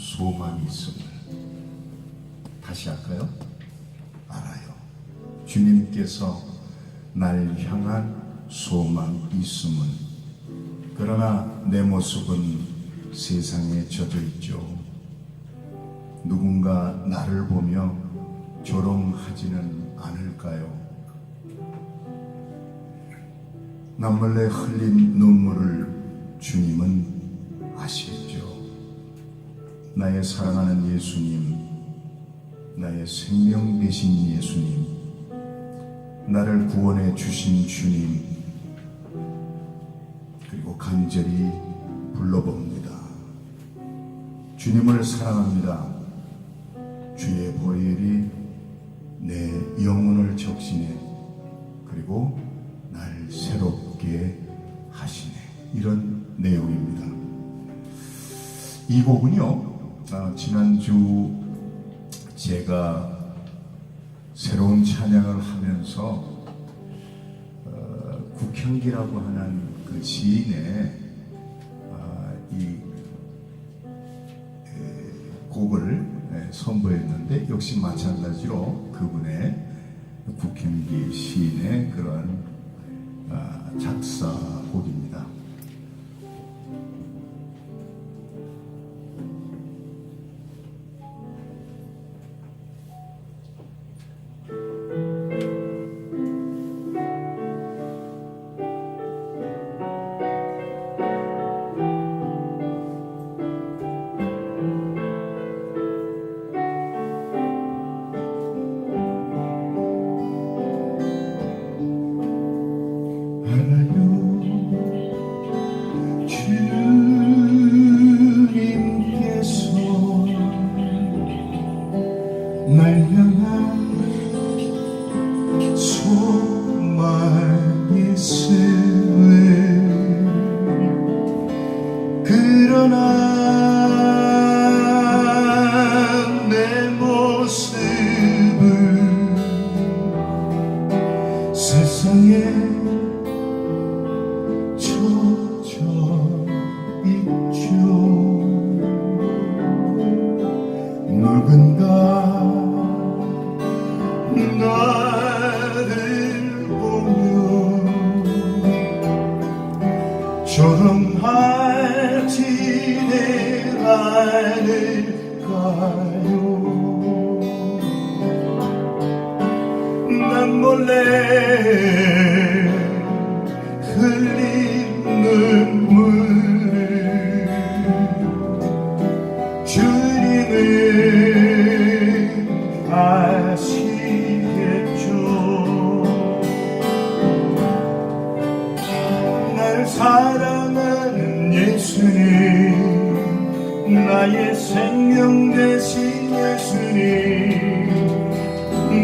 소망이 있음을 다시 할까요? 알아요. 주님께서 날 향한 소망이 있음은 그러나 내 모습은 세상에 젖어 있죠. 누군가 나를 보며 조롱하지는 않을까요? 남몰래 흘린 눈물을 주님은 아시겠죠. 나의 사랑하는 예수님, 나의 생명 되신 예수님, 나를 구원해 주신 주님, 그리고 간절히 불러봅니다. 주님을 사랑합니다. 주의 보혈이 내 영혼을 적시네 그리고 날 새롭게 하시네 이런 내용입니다. 이 곡은요 아, 지난주 제가 새로운 찬양을 하면서 어, 국향기라고 하는 그 시인의 아, 이 곡을 예, 선보였는데 역시 마찬가지로 그분의 국힘기 시인의 그런 아, 작사곡입니다. 주님께서 날 향한 소망이 있음을 그러나 내 모습은 세상에 조롱하지는 않을까요. 난 몰래 흘린 눈물을 주님은 아 나의 생명 되신 예수님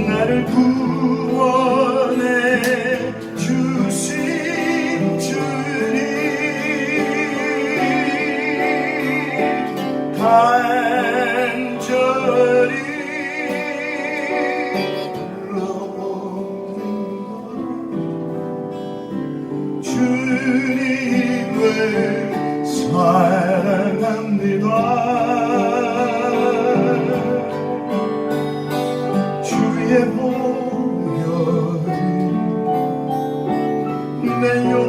나를 구원해 주신 주님. 간절히 주님을 사랑합니다 주의 보혈이 내영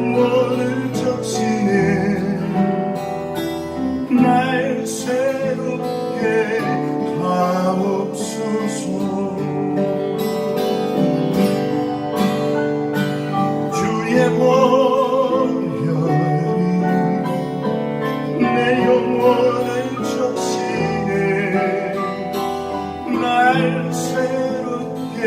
새롭게